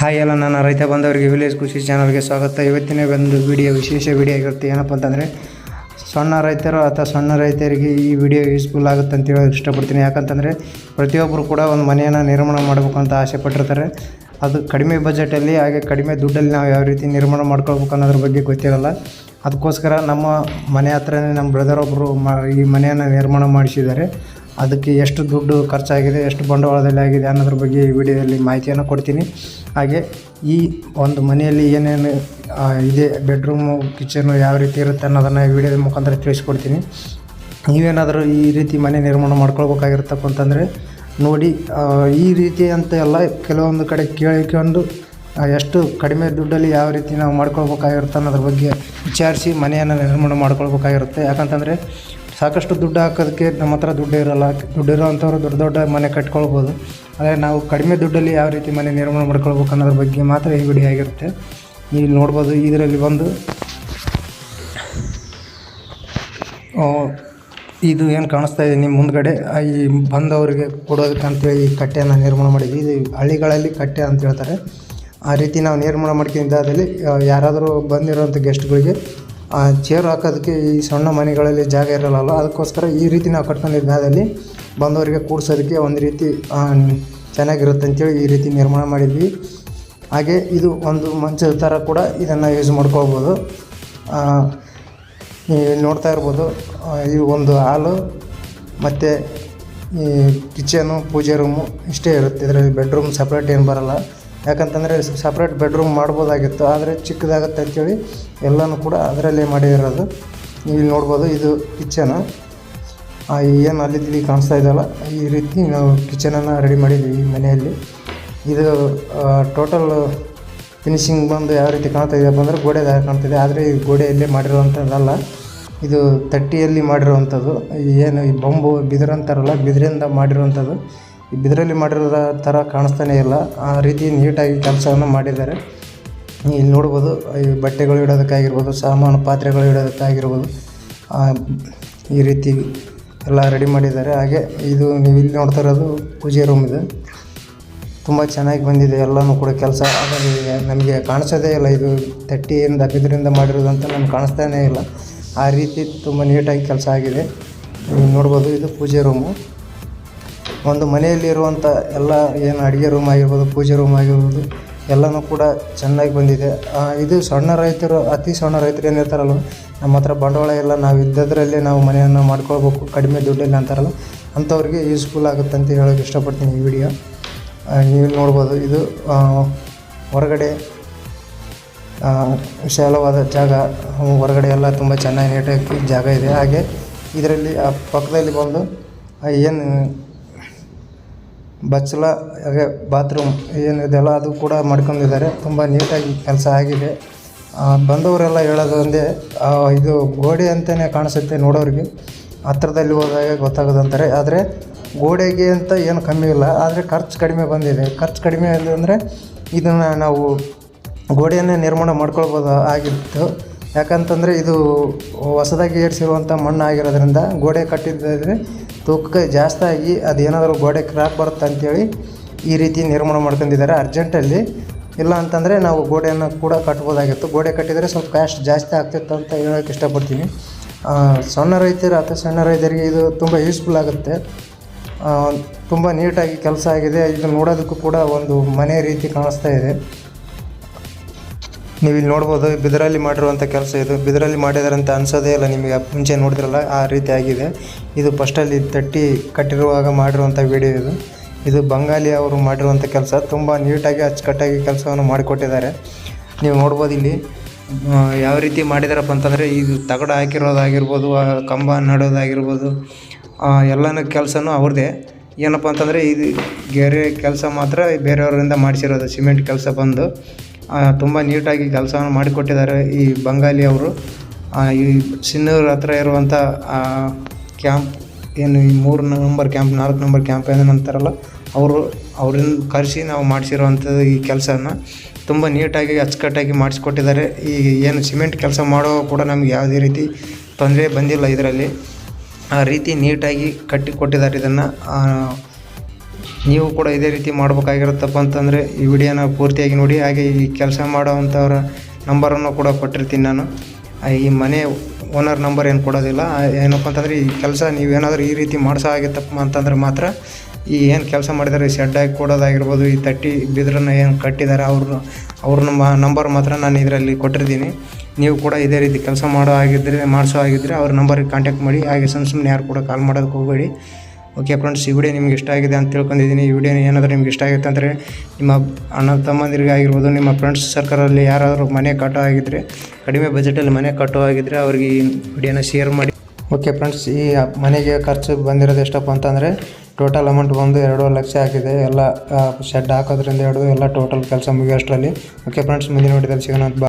Hi ಎಲ್ಲ ನನ್ನ ರೈತ ಬಂದವರಿಗೆ, ವಿಲೇಜ್ ಕೃಷಿ ಚಾನಲ್ಗೆ ಸ್ವಾಗತ. ಇವತ್ತಿನ ಒಂದು ವಿಡಿಯೋ, ವಿಶೇಷ ವಿಡಿಯೋ ಆಗಿರುತ್ತೆ. ಏನಪ್ಪ ಅಂತಂದರೆ, ಸಣ್ಣ ರೈತರು ಅಥವಾ ಸಣ್ಣ ರೈತರಿಗೆ ಈ ವಿಡಿಯೋ ಯೂಸ್ಫುಲ್ ಆಗುತ್ತೆ ಅಂತ ಹೇಳೋದು ಇಷ್ಟಪಡ್ತೀನಿ. ಯಾಕಂತಂದರೆ ಪ್ರತಿಯೊಬ್ಬರು ಕೂಡ ಒಂದು ಮನೆಯನ್ನು ನಿರ್ಮಾಣ ಮಾಡಬೇಕು ಅಂತ ಆಸೆ ಪಟ್ಟಿರ್ತಾರೆ. ಅದು ಕಡಿಮೆ ಬಜೆಟಲ್ಲಿ ಹಾಗೆ ಕಡಿಮೆ ದುಡ್ಡಲ್ಲಿ ನಾವು ಯಾವ ರೀತಿ ನಿರ್ಮಾಣ ಮಾಡ್ಕೊಳ್ಬೇಕು ಅನ್ನೋದ್ರ ಬಗ್ಗೆ ಗೊತ್ತಿರಲ್ಲ. ಅದಕ್ಕೋಸ್ಕರ ನಮ್ಮ ಮನೆ ಹತ್ರನೇ ನಮ್ಮ ಬ್ರದರ್ ಒಬ್ಬರು ಮ, ಈ ಮನೆಯನ್ನು ನಿರ್ಮಾಣ ಮಾಡಿಸಿದ್ದಾರೆ. ಅದಕ್ಕೆ ಎಷ್ಟು ದುಡ್ಡು ಖರ್ಚಾಗಿದೆ, ಎಷ್ಟು ಬಂಡವಾಳದಲ್ಲಿ ಆಗಿದೆ ಅನ್ನೋದ್ರ ಬಗ್ಗೆ ಈ ವಿಡಿಯೋದಲ್ಲಿ ಮಾಹಿತಿಯನ್ನು ಕೊಡ್ತೀನಿ. ಹಾಗೆ ಈ ಒಂದು ಮನೆಯಲ್ಲಿ ಏನೇನು ಇದೆ ಬೆಡ್ರೂಮು ಕಿಚನು ಯಾವ ರೀತಿ ಇರುತ್ತೆ ಅನ್ನೋದನ್ನು ಈ ವಿಡಿಯೋದ ಮುಖಾಂತರ ತಿಳಿಸ್ಕೊಡ್ತೀನಿ. ನೀವೇನಾದರೂ ಈ ರೀತಿ ಮನೆ ನಿರ್ಮಾಣ ಮಾಡ್ಕೊಳ್ಬೇಕಾಗಿರ್ತಕ್ಕಂತಂದರೆ ನೋಡಿ ಈ ರೀತಿ ಅಂತ ಎಲ್ಲ ಕೆಲವೊಂದು ಕಡೆ ಕೇಳಿಕೊಂಡು ಎಷ್ಟು ಕಡಿಮೆ ದುಡ್ಡಲ್ಲಿ ಯಾವ ರೀತಿ ನಾವು ಮಾಡ್ಕೊಳ್ಬೇಕಾಗಿರುತ್ತೆ ಅನ್ನೋದ್ರ ಬಗ್ಗೆ ವಿಚಾರಿಸಿ ಮನೆಯನ್ನು ನಿರ್ಮಾಣ ಮಾಡ್ಕೊಳ್ಬೇಕಾಗಿರುತ್ತೆ. ಯಾಕಂತಂದರೆ ಸಾಕಷ್ಟು ದುಡ್ಡು ಹಾಕೋದಕ್ಕೆ ನಮ್ಮ ಹತ್ರ ದುಡ್ಡು ಇರೋಲ್ಲ. ದುಡ್ಡು ಇರೋವಂಥವ್ರು ದೊಡ್ಡ ದೊಡ್ಡ ಮನೆ ಕಟ್ಕೊಳ್ಬೋದು. ಆದರೆ ನಾವು ಕಡಿಮೆ ದುಡ್ಡಲ್ಲಿ ಯಾವ ರೀತಿ ಮನೆ ನಿರ್ಮಾಣ ಮಾಡ್ಕೊಳ್ಬೇಕು ಅನ್ನೋದ್ರ ಬಗ್ಗೆ ಮಾತ್ರ ಈ ವಿಡಿಯೋ ಆಗಿರುತ್ತೆ. ನೀವು ನೋಡ್ಬೋದು, ಇದರಲ್ಲಿ ಬಂದು ಇದು ಏನು ಕಾಣಿಸ್ತಾ ಇದೆ ನಿಮ್ಮ ಮುಂದ್ಗಡೆ? ಈ ಬಂದವರಿಗೆ ಕೊಡೋದಕ್ಕೆ ಅಂತೇಳಿ ಈ ಕಟ್ಟೆಯನ್ನು ನಿರ್ಮಾಣ ಮಾಡಿದ್ವಿ. ಇದು ಹಳ್ಳಿಗಳಲ್ಲಿ ಕಟ್ಟೆ ಅಂತ ಹೇಳ್ತಾರೆ. ಆ ರೀತಿ ನಾವು ನಿರ್ಮಾಣ ಮಾಡ್ಕೊಂಡಿದ್ದಾದಲ್ಲಿ ಯಾರಾದರೂ ಬಂದಿರೋಂಥ ಗೆಸ್ಟ್ಗಳಿಗೆ ಚೇರ್ ಹಾಕೋದಕ್ಕೆ ಈ ಸಣ್ಣ ಮನೆಗಳಲ್ಲಿ ಜಾಗ ಇರಲ್ಲ ಅದಕ್ಕೋಸ್ಕರ ಈ ರೀತಿ ನಾವು ಕಟ್ಕೊಂಡಿದ್ದಾದಲ್ಲಿ ಬಂದವರಿಗೆ ಕೂಡ್ಸೋದಕ್ಕೆ ಒಂದು ರೀತಿ ಚೆನ್ನಾಗಿರುತ್ತೆ ಅಂತೇಳಿ ಈ ರೀತಿ ನಿರ್ಮಾಣ ಮಾಡಿದ್ವಿ. ಹಾಗೆ ಇದು ಒಂದು ಮಂಚದ ಥರ ಕೂಡ ಇದನ್ನು ಯೂಸ್ ಮಾಡ್ಕೋಬೋದು ನೀವು ನೋಡ್ತಾ ಇರ್ಬೋದು ಈ ಒಂದು ಹಾಲು ಮತ್ತು ಈ ಕಿಚನು, ಪೂಜೆ ರೂಮು ಇಷ್ಟೇ ಇರುತ್ತೆ. ಇದರಲ್ಲಿ ಬೆಡ್ರೂಮ್ ಸಪ್ರೇಟ್ ಏನು ಬರಲ್ಲ. ಯಾಕಂತಂದರೆ ಸಪ್ರೇಟ್ ಬೆಡ್ರೂಮ್ ಮಾಡ್ಬೋದಾಗಿತ್ತು, ಆದರೆ ಚಿಕ್ಕದಾಗತ್ತೆ ಅಂತೇಳಿ ಎಲ್ಲನೂ ಕೂಡ ಅದರಲ್ಲೇ ಮಾಡಿರೋದು. ನೀವು ಇಲ್ಲಿ ನೋಡ್ಬೋದು, ಇದು ಕಿಚನ್ ಏನು ಅಲ್ಲಿದ್ದೀವಿ ಕಾಣಿಸ್ತಾ ಇದೆಯಲ್ಲ, ಈ ರೀತಿ ನಾವು ಕಿಚನನ್ನು ರೆಡಿ ಮಾಡಿದ್ವಿ ಮನೆಯಲ್ಲಿ. ಇದು ಟೋಟಲ್ ಫಿನಿಶಿಂಗ್ ಬಂದು ಯಾವ ರೀತಿ ಕಾಣ್ತಾ ಇದೆಯಪ್ಪ ಅಂದರೆ ಗೋಡೆದಾಗ ಕಾಣ್ತಿದೆ ಆದರೆ ಈ ಗೋಡೆಯಲ್ಲೇ ಮಾಡಿರುವಂಥದ್ದಲ್ಲ ಇದು ತಟ್ಟಿಯಲ್ಲಿ ಮಾಡಿರುವಂಥದ್ದು ಏನು ಈ ಬೊಂಬು ಬಿದಿರು ಅಂತಾರಲ್ಲ ಬಿದಿರಿಂದ ಮಾಡಿರುವಂಥದ್ದು ಬಿದಿರಲ್ಲಿ ಮಾಡಿರೋ ಥರ ಕಾಣಿಸ್ತಾನೆ ಇಲ್ಲ. ಆ ರೀತಿ ನೀಟಾಗಿ ಕೆಲಸವನ್ನು ಮಾಡಿದ್ದಾರೆ. ಇಲ್ಲಿ ನೋಡ್ಬೋದು, ಈ ಬಟ್ಟೆಗಳು ಇಡೋದಕ್ಕಾಗಿರ್ಬೋದು, ಸಾಮಾನು ಪಾತ್ರೆಗಳು ಇಡೋದಕ್ಕಾಗಿರ್ಬೋದು ಈ ರೀತಿ ಎಲ್ಲ ರೆಡಿ ಮಾಡಿದ್ದಾರೆ. ಹಾಗೆ ಇದು ನೀವು ಇಲ್ಲಿ ನೋಡ್ತಾ ಇರೋದು ಪೂಜೆ ರೂಮ್ ಇದೆ. ತುಂಬ ಚೆನ್ನಾಗಿ ಬಂದಿದೆ, ಎಲ್ಲನೂ ಕೂಡ ಕೆಲಸ. ಆದರೆ ನಮಗೆ ಕಾಣಿಸೋದೇ ಇಲ್ಲ, ಇದು ತಟ್ಟಿಯಿಂದ ಬಿದಿರಿಂದ ಮಾಡಿರೋದು ಅಂತ ನಮ್ಗೆ ಕಾಣಿಸ್ತಾನೇ ಇಲ್ಲ. ಆ ರೀತಿ ತುಂಬ ನೀಟಾಗಿ ಕೆಲಸ ಆಗಿದೆ. ನೋಡ್ಬೋದು, ಇದು ಪೂಜೆ ರೂಮು ಒಂದು ಮನೆಯಲ್ಲಿರುವಂಥ ಎಲ್ಲ ಏನು ಅಡುಗೆ ರೂಮ್ ಆಗಿರ್ಬೋದು, ಪೂಜೆ ರೂಮ್ ಆಗಿರ್ಬೋದು, ಎಲ್ಲನೂ ಕೂಡ ಚೆನ್ನಾಗಿ ಬಂದಿದೆ. ಇದು ಸಣ್ಣ ರೈತರು, ಅತಿ ಸಣ್ಣ ರೈತರು ಏನಿರ್ತಾರಲ್ಲ ನಮ್ಮ ಹತ್ರ ಬಂಡವಾಳ ಎಲ್ಲ ನಾವು ಇದ್ದದ್ರಲ್ಲೇ ನಾವು ಮನೆಯನ್ನು ಮಾಡ್ಕೊಳ್ಬೇಕು, ಕಡಿಮೆ ದುಡ್ಡಿಲ್ಲ ಅಂತಾರಲ್ಲ, ಅಂಥವ್ರಿಗೆ ಯೂಸ್ಫುಲ್ ಆಗುತ್ತೆ ಅಂತ ಹೇಳೋಕ್ಕೆ ಇಷ್ಟಪಡ್ತೀನಿ ಈ ವಿಡಿಯೋ ನೀವು ನೋಡ್ಬೋದು, ಇದು ಹೊರಗಡೆ ವಿಶಾಲವಾದ ಜಾಗ. ಹೊರಗಡೆ ಎಲ್ಲ ತುಂಬ ಚೆನ್ನಾಗಿ ನೀಟಾಗಿ ಜಾಗ ಇದೆ. ಹಾಗೆ ಇದರಲ್ಲಿ ಆ ಪಕ್ಕದಲ್ಲಿ ಬಂದು ಏನು ಬಚ್ಚಲ ಹಾಗೆ ಬಾತ್ರೂಮ್ ಏನಿದೆಯಲ್ಲ ಅದು ಕೂಡ ಮಾಡ್ಕೊಂಡಿದ್ದಾರೆ. ತುಂಬ ನೀಟಾಗಿ ಕೆಲಸ ಆಗಿದೆ. ಬಂದವರೆಲ್ಲ ಹೇಳೋದು ಒಂದೇ ಇದು ಗೋಡೆ ಅಂತಲೇ ಕಾಣಿಸುತ್ತೆ ನೋಡೋರಿಗೆ. ಹತ್ರದಲ್ಲಿ ಹೋದಾಗ ಗೊತ್ತಾಗೋದಂತಾರೆ ಆದರೆ ಗೋಡೆಗೆ ಅಂತ ಏನು ಕಮ್ಮಿ ಇಲ್ಲ. ಆದರೆ ಖರ್ಚು ಕಡಿಮೆ ಬಂದಿದೆ. ಖರ್ಚು ಕಡಿಮೆ ಅಂದರೆ ಇದನ್ನು ನಾವು ಗೋಡೆಯನ್ನೇ ನಿರ್ಮಾಣ ಮಾಡ್ಕೊಳ್ಬೋದು ಆಗಿತ್ತು. ಯಾಕಂತಂದರೆ ಇದು ಹೊಸದಾಗಿ ಏರಿಸಿರುವಂಥ ಮಣ್ಣು ಆಗಿರೋದ್ರಿಂದ ಗೋಡೆ ಕಟ್ಟಿದ್ದರೆ ತೂಕ ಜಾಸ್ತಿ ಆಗಿ ಅದೇನಾದರೂ ಗೋಡೆ ಕ್ರ್ಯಾಕ್ ಬರುತ್ತೆ ಅಂಥೇಳಿ ಈ ರೀತಿ ನಿರ್ಮಾಣ ಮಾಡ್ಕೊಂಡಿದ್ದಾರೆ. ಅರ್ಜೆಂಟಲ್ಲಿ ಇಲ್ಲ ಅಂತಂದರೆ ನಾವು ಗೋಡೆಯನ್ನು ಕೂಡ ಕಟ್ಬೋದಾಗಿತ್ತು. ಗೋಡೆ ಕಟ್ಟಿದರೆ ಸ್ವಲ್ಪ ಕಾಸ್ಟ್ ಜಾಸ್ತಿ ಆಗ್ತಿತ್ತು ಅಂತ ಹೇಳೋಕ್ಕೆ ಇಷ್ಟಪಡ್ತೀನಿ. ಸಣ್ಣ ರೈತರು ಅಥವಾ ಸಣ್ಣ ರೈತರಿಗೆ ಇದು ತುಂಬ ಯೂಸ್ಫುಲ್ ಆಗುತ್ತೆ. ತುಂಬ ನೀಟಾಗಿ ಕೆಲಸ ಆಗಿದೆ. ಇದು ನೋಡೋದಕ್ಕೂ ಕೂಡ ಒಂದು ಮನೆ ರೀತಿ ಕಾಣಿಸ್ತಾ ಇದೆ. ನೀವು ಇಲ್ಲಿ ನೋಡ್ಬೋದು, ಬಿದಿರಲ್ಲಿ ಮಾಡಿರುವಂಥ ಕೆಲಸ ಇದು. ಬಿದರಲ್ಲಿ ಮಾಡಿದಾರೆ ಅಂತ ಅನ್ಸೋದೇ ಇಲ್ಲ ನಿಮಗೆ. ಮುಂಚೆ ನೋಡಿದ್ರಲ್ಲ, ಆ ರೀತಿ ಆಗಿದೆ. ಇದು ಫಸ್ಟಲ್ಲಿ ತಟ್ಟಿ ಕಟ್ಟಿರುವಾಗ ಮಾಡಿರುವಂಥ ವಿಡಿಯೋ ಇದು. ಇದು ಬಂಗಾಲಿ ಅವರು ಮಾಡಿರುವಂಥ ಕೆಲಸ. ತುಂಬ ನೀಟಾಗಿ ಅಚ್ಚುಕಟ್ಟಾಗಿ ಕೆಲಸವನ್ನು ಮಾಡಿಕೊಟ್ಟಿದ್ದಾರೆ. ನೀವು ನೋಡ್ಬೋದು ಇಲ್ಲಿ ಯಾವ ರೀತಿ ಮಾಡಿದಾರಪ್ಪ ಅಂತಂದರೆ, ಇದು ತಗಡು ಹಾಕಿರೋದಾಗಿರ್ಬೋದು ಕಂಬ ನಡೋದಾಗಿರ್ಬೋದು ಎಲ್ಲನೂ ಕೆಲಸನೂ ಅವ್ರದ್ದೇ. ಏನಪ್ಪ ಅಂತಂದರೆ, ಇದು ಗೆರೆ ಕೆಲಸ ಮಾತ್ರ ಬೇರೆಯವರಿಂದ ಮಾಡಿಸಿರೋದು, ಸಿಮೆಂಟ್ ಕೆಲಸ ಬಂದು. ತುಂಬ ನೀಟಾಗಿ ಕೆಲಸವನ್ನು ಮಾಡಿಕೊಟ್ಟಿದ್ದಾರೆ ಈ ಬಂಗಾಲಿ ಅವರು. ಈ ಸಿನ್ನೂರು ಹತ್ರ ಇರುವಂಥ ಕ್ಯಾಂಪ್, ಏನು ಈ ಮೂರು ನಂಬರ್ ಕ್ಯಾಂಪ್, ನಾಲ್ಕು ನಂಬರ್ ಕ್ಯಾಂಪ್ ಏನು ಅಂತಾರಲ್ಲ, ಅವರು, ಅವ್ರನ್ನ ಕರೆಸಿ ನಾವು ಮಾಡಿಸಿರುವಂಥದ್ದು ಈ ಕೆಲಸನ ತುಂಬ ನೀಟಾಗಿ ಅಚ್ಚುಕಟ್ಟಾಗಿ ಮಾಡಿಸ್ಕೊಟ್ಟಿದ್ದಾರೆ. ಈ ಏನು ಸಿಮೆಂಟ್ ಕೆಲಸ ಮಾಡೋ ಕೂಡ ನಮ್ಗೆ ಯಾವುದೇ ರೀತಿ ತೊಂದರೆ ಬಂದಿಲ್ಲ ಇದರಲ್ಲಿ. ಆ ರೀತಿ ನೀಟಾಗಿ ಕಟ್ಟಿಕೊಟ್ಟಿದ್ದಾರೆ ಇದನ್ನು. ನೀವು ಕೂಡ ಇದೇ ರೀತಿ ಮಾಡಬೇಕಾಗಿರುತ್ತಪ್ಪ ಅಂತಂದರೆ ಈ ವಿಡಿಯೋನ ಪೂರ್ತಿಯಾಗಿ ನೋಡಿ, ಹಾಗೆ ಈ ಕೆಲಸ ಮಾಡೋವಂಥವ್ರ ನಂಬರನ್ನು ಕೂಡ ಕೊಟ್ಟಿರ್ತೀನಿ ನಾನು. ಈ ಮನೆ ಓನರ್ ನಂಬರ್ ಏನು ಕೊಡೋದಿಲ್ಲ. ಏನಪ್ಪ ಅಂತಂದರೆ ಈ ಕೆಲಸ ನೀವೇನಾದರೂ ಈ ರೀತಿ ಮಾಡಿಸೋ ಆಗಿತ್ತಪ್ಪ ಅಂತಂದ್ರೆ ಮಾತ್ರ ಈ ಏನು ಕೆಲಸ ಮಾಡಿದ್ದಾರೆ ಶೆಡ್ ಹಾಕಿ ಕೊಡೋದಾಗಿರ್ಬೋದು, ಈ ತಟ್ಟಿ ಬಿದ್ರನ್ನ ಏನು ಕಟ್ಟಿದ್ದಾರೆ ಅವ್ರ ಅವ್ರ ನಂಬರ್ ಮಾತ್ರ ನಾನು ಇದರಲ್ಲಿ ಕೊಟ್ಟಿರ್ತೀನಿ. ನೀವು ಕೂಡ ಇದೇ ರೀತಿ ಕೆಲಸ ಮಾಡೋ ಆಗಿದ್ದರೆ ಮಾಡಿಸೋ ಆಗಿದ್ದರೆ ಅವ್ರ ನಂಬರಿಗೆ ಕಾಂಟ್ಯಾಕ್ಟ್ ಮಾಡಿ, ಹಾಗೆ ಸುಮ್ಮ ಸುಮ್ಮನೆ ಯಾರು ಕೂಡ ಕಾಲ್ ಮಾಡೋದಕ್ಕೆ ಹೋಗಬೇಡಿ. ಓಕೆ ಫ್ರೆಂಡ್ಸ್, ಈ ವಿಡಿಯೋ ನಿಮ್ಗೆ ಇಷ್ಟ ಆಗಿದೆ ಅಂತ ತಿಳ್ಕೊಂಡಿದ್ದೀನಿ. ಈ ವಿಡಿಯೋ ಏನಾದರೂ ನಿಮ್ಗೆ ಇಷ್ಟ ಆಗುತ್ತೆ ಅಂದರೆ ನಿಮ್ಮ ಅಣ್ಣ ತಮ್ಮಂದಿರಿಗೆ ಆಗಿರ್ಬೋದು, ನಿಮ್ಮ ಫ್ರೆಂಡ್ಸ್ ಸರ್ಕಲಲ್ಲಿ ಯಾರಾದರೂ ಮನೆ ಕಟ್ಟೋ ಆಗಿದ್ದರೆ ಕಡಿಮೆ ಬಜೆಟಲ್ಲಿ ಮನೆ ಕಟ್ಟೋ ಆಗಿದ್ದರೆ ಅವ್ರಿಗೆ ಈ ವಿಡಿಯೋನ ಶೇರ್ ಮಾಡಿ. ಓಕೆ ಫ್ರೆಂಡ್ಸ್, ಈ ಮನೆಗೆ ಖರ್ಚು ಬಂದಿರೋದು ಎಷ್ಟಪ್ಪ ಅಂತಂದರೆ ಟೋಟಲ್ ಅಮೌಂಟ್ ಬಂದು ಎರಡೂವರೆ ಲಕ್ಷ ಆಗಿದೆ. ಎಲ್ಲ ಶೆಡ್ ಹಾಕೋದ್ರಿಂದ ಹಿಡಿದು ಎಲ್ಲ ಟೋಟಲ್ ಕೆಲಸ ಮುಗಿಯೋಷ್ಟರಲ್ಲಿ ಓಕೆ ಫ್ರೆಂಡ್ಸ್, ಮುಂದಿನ ವಿಡಿಯೋದಲ್ಲಿ ಸಿಗೋಣ